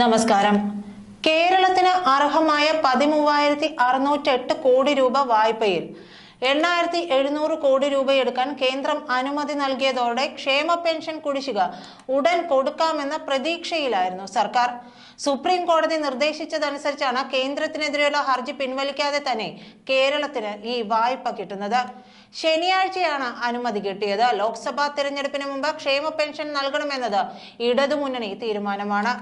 നമസ്കാരം. കേരളത്തിന് അർഹമായ പതിമൂവായിരത്തി അറുന്നൂറ്റെട്ട് കോടി രൂപ വായ്പയിൽ എണ്ണായിരത്തി എഴുന്നൂറ് കോടി രൂപ എടുക്കാൻ കേന്ദ്രം അനുമതി നൽകിയതോടെ ക്ഷേമ പെൻഷൻ കുടിശ്ശിക ഉടൻ കൊടുക്കാമെന്ന പ്രതീക്ഷയിലായിരുന്നു സർക്കാർ. സുപ്രീം കോടതി നിർദ്ദേശിച്ചതനുസരിച്ചാണ് കേന്ദ്രത്തിനെതിരെയുള്ള ഹർജി പിൻവലിക്കാതെ തന്നെ കേരളത്തിന് ഈ വായ്പ കിട്ടുന്നത്. ശനിയാഴ്ചയാണ് അനുമതി കിട്ടിയത്. ലോക്സഭാ തെരഞ്ഞെടുപ്പിന് മുമ്പ് ക്ഷേമ പെൻഷൻ നൽകണമെന്നത് ഇടതുമുന്നണി തീരുമാനമാണ്.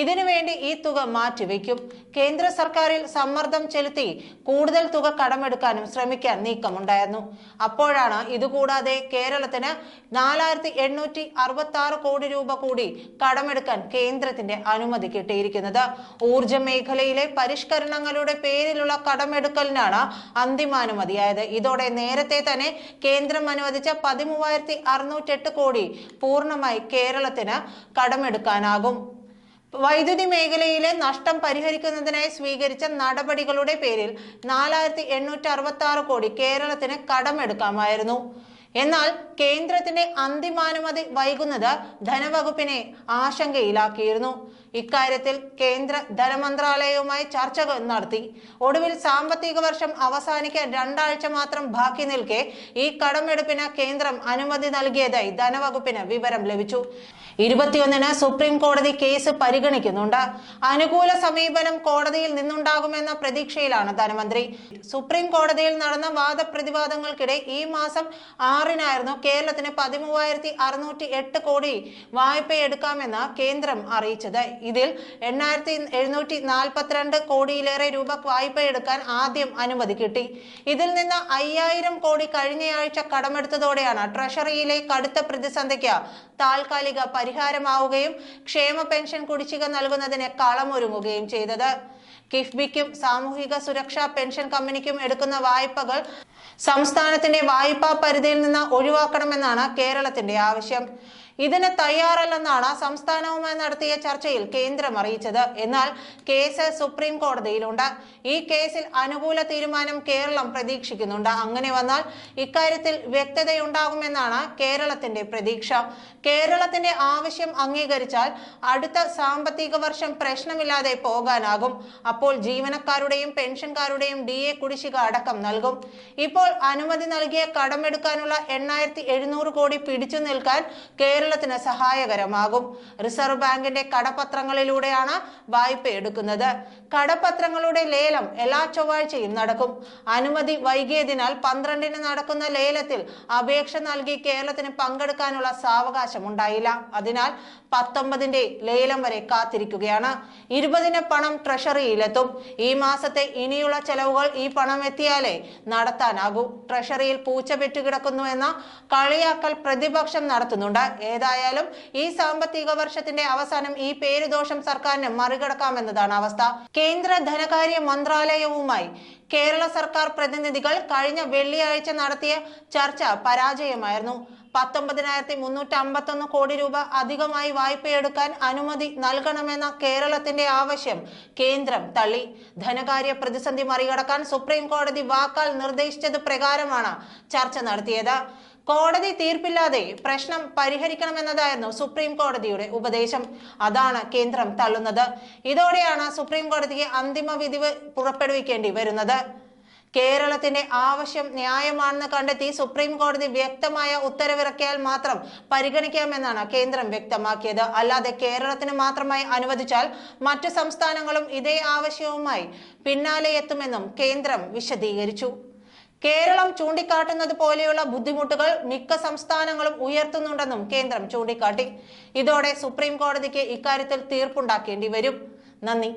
ഇതിനുവേണ്ടി ഈ തുക മാറ്റിവെക്കും. കേന്ദ്ര സർക്കാരിൽ സമ്മർദ്ദം ചെലുത്തി കൂടുതൽ തുക കടമെടുക്കാനും ശ്രമിക്കാൻ നീക്കമുണ്ടായിരുന്നു. അപ്പോഴാണ് ഇതുകൂടാതെ കേരളത്തിന് നാലായിരത്തി എണ്ണൂറ്റി അറുപത്തി ആറ് കോടി രൂപ കൂടി കടമെടുക്കാൻ കേന്ദ്രത്തിന്റെ അനുമതി കിട്ടിയിരിക്കുന്നത്. ഊർജ മേഖലയിലെ പരിഷ്കരണങ്ങളുടെ പേരിലുള്ള കടമെടുക്കലിനാണ് അന്തിമാനുമതിയായത്. ഇതോടെ നേരത്തെ തന്നെ കേന്ദ്രം അനുവദിച്ച പതിമൂവായിരത്തി അറുന്നൂറ്റെട്ട് കോടി പൂർണമായി കേരളത്തിന് കടമെടുക്കാനാകും. വൈദ്യുതി മേഖലയിലെ നഷ്ടം പരിഹരിക്കുന്നതിനായി സ്വീകരിച്ച നടപടികളുടെ പേരിൽ നാലായിരത്തി എണ്ണൂറ്റി അറുപത്തി ആറ് കോടി കേരളത്തിന് കടമെടുക്കാമായിരുന്നു. എന്നാൽ കേന്ദ്രത്തിന്റെ അന്തിമാനുമതി വൈകുന്നത് ധനവകുപ്പിനെ ആശങ്കയിലാക്കിയിരുന്നു. ഇക്കാര്യത്തിൽ കേന്ദ്ര ധനമന്ത്രാലയവുമായി ചർച്ചകൾ നടത്തി. ഒടുവിൽ സാമ്പത്തിക വർഷം അവസാനിക്കാൻ രണ്ടാഴ്ച മാത്രം ബാക്കി നിൽക്കെ ഈ കടമെടുപ്പിന് കേന്ദ്രം അനുമതി നൽകിയതായി ധനവകുപ്പിന് വിവരം ലഭിച്ചു. ഇരുപത്തിയൊന്നിന് സുപ്രീം കോടതി കേസ് പരിഗണിക്കുന്നുണ്ട്. അനുകൂല സമീപനം കോടതിയിൽ നിന്നുണ്ടാകുമെന്ന പ്രതീക്ഷയിലാണ് ധനമന്ത്രി. സുപ്രീം കോടതിയിൽ നടന്ന വാദപ്രതിവാദങ്ങൾക്കിടെ ഈ മാസം ആറിനായിരുന്നു. കേരളത്തിന് പതിമൂവായിരത്തി അറുന്നൂറ്റി എട്ട് കോടി വായ്പയെടുക്കാമെന്ന് കേന്ദ്രം അറിയിച്ചത്. ഇതിൽ എണ്ണായിരത്തി എഴുന്നൂറ്റി നാൽപ്പത്തിരണ്ട് കോടിയിലേറെ രൂപ വായ്പയെടുക്കാൻ ആദ്യം അനുമതി കിട്ടി. ഇതിൽ നിന്ന് അയ്യായിരം കോടി കഴിഞ്ഞയാഴ്ച കടമെടുത്തതോടെയാണ് ട്രഷറിയിലെ കടുത്ത പ്രതിസന്ധിക്ക് താൽക്കാലിക പരിഹാരമാവുകയും ക്ഷേമ പെൻഷൻ കുടിശ്ശിക നൽകുന്നതിന് കളമൊരുങ്ങുകയും ചെയ്തത്. കിഫ്ബിക്കും സാമൂഹിക സുരക്ഷാ പെൻഷൻ കമ്പനിക്കും എടുക്കുന്ന വായ്പകൾ സംസ്ഥാനത്തിന്റെ വായ്പാ പരിധിയിൽ നിന്ന് ഒഴിവാക്കണമെന്നാണ് കേരളത്തിന്റെ ആവശ്യം. ഇതിന് തയ്യാറല്ലെന്നാണ് സംസ്ഥാനവുമായി നടത്തിയ ചർച്ചയിൽ കേന്ദ്രം അറിയിച്ചത്. എന്നാൽ കേസ് സുപ്രീം കോടതിയിലുണ്ട്. ഈ കേസിൽ അനുകൂല തീരുമാനം കേരളം പ്രതീക്ഷിക്കുന്നുണ്ട്. അങ്ങനെ വന്നാൽ ഇക്കാര്യത്തിൽ വ്യക്തതയുണ്ടാകുമെന്നാണ് കേരളത്തിന്റെ പ്രതീക്ഷ. കേരളത്തിന്റെ ആവശ്യം അംഗീകരിച്ചാൽ അടുത്ത സാമ്പത്തിക വർഷം പ്രശ്നമില്ലാതെ പോകാനാകും. അപ്പോൾ ജീവനക്കാരുടെയും പെൻഷൻകാരുടെയും ഡി എ കുടിശ്ശിക അടക്കം നൽകും. ഇപ്പോൾ അനുമതി നൽകിയ കടമെടുക്കാനുള്ള എണ്ണായിരത്തി എഴുന്നൂറ് കോടി പിടിച്ചു നിൽക്കാൻ കേരളത്തിന് സഹായകരമാകും. റിസർവ് ബാങ്കിന്റെ കടപത്രങ്ങളിലൂടെയാണ് വായ്പ എടുക്കുന്നത്. കടപത്രങ്ങളുടെ ലേലം എല്ലാ ചൊവ്വാഴ്ചയും നടക്കും. അനുമതി വൈകിയതിനാൽ പന്ത്രണ്ടിന് നടക്കുന്ന ലേലത്തിൽ അപേക്ഷ നൽകി കേരളത്തിന് പങ്കെടുക്കാനുള്ള സാവകാശം ഉണ്ടായില്ല അതിനാൽ പത്തൊമ്പതിന്റെ ലേലം വരെ കാത്തിരിക്കുകയാണ്. ഇരുപതിന് പണം ട്രഷറിയിലെത്തും. ഈ മാസത്തെ ഇനിയുള്ള ചെലവുകൾ ഈ പണം എത്തിയാലേ നടത്താനാകൂ. ട്രഷറിയിൽ പൂച്ച പെറ്റുകിടക്കുന്നു എന്ന കളിയാക്കൽ പ്രതിപക്ഷം നടത്തുന്നുണ്ട്. ഏതായാലും ഈ സാമ്പത്തിക വർഷത്തിന്റെ അവസാനം ഈ പേരുദോഷം സർക്കാരിന് മറികടക്കാമെന്നതാണ് അവസ്ഥ. കേന്ദ്ര ധനകാര്യ മന്ത്രാലയവുമായി കേരള സർക്കാർ പ്രതിനിധികൾ കഴിഞ്ഞ വെള്ളിയാഴ്ച നടത്തിയ ചർച്ച പരാജയമായിരുന്നു. പത്തൊമ്പതിനായിരത്തി മുന്നൂറ്റി അമ്പത്തൊന്ന് കോടി രൂപ അധികമായി വായ്പയെടുക്കാൻ അനുമതി നൽകണമെന്ന കേരളത്തിന്റെ ആവശ്യം കേന്ദ്രം തള്ളി. ധനകാര്യ പ്രതിസന്ധി മറികടക്കാൻ സുപ്രീം കോടതി വാക്കാൽ നിർദ്ദേശിച്ചത് പ്രകാരമാണ് ചർച്ച നടത്തിയത്. കോടതി തീർപ്പില്ലാതെ പ്രശ്നം പരിഹരിക്കണമെന്നതായിരുന്നു സുപ്രീം കോടതിയുടെ ഉപദേശം. അതാണ് കേന്ദ്രം തള്ളുന്നത്. ഇതോടെയാണ് സുപ്രീം കോടതിക്ക് അന്തിമ വിധി പുറപ്പെടുവിക്കേണ്ടി വരുന്നത്. കേരളത്തിന്റെ ആവശ്യം ന്യായമാണെന്ന് കണ്ടെത്തി സുപ്രീം കോടതി വ്യക്തമായ ഉത്തരവിറക്കിയാൽ മാത്രം പരിഗണിക്കാമെന്നാണ് കേന്ദ്രം വ്യക്തമാക്കിയത്. അല്ലാതെ കേരളത്തിന് മാത്രമായി അനുവദിച്ചാൽ മറ്റു സംസ്ഥാനങ്ങളും ഇതേ ആവശ്യവുമായി പിന്നാലെ എത്തുമെന്നും കേന്ദ്രം വിശദീകരിച്ചു. കേരളം ചൂണ്ടിക്കാട്ടുന്നത് പോലെയുള്ള ബുദ്ധിമുട്ടുകൾ മിക്ക സംസ്ഥാനങ്ങളും ഉയർത്തുന്നുണ്ടെന്നും കേന്ദ്രം ചൂണ്ടിക്കാട്ടി. ഇതോടെ സുപ്രീം കോടതിക്ക് ഇക്കാര്യത്തിൽ തീർപ്പുണ്ടാക്കേണ്ടി വരും. നന്ദി.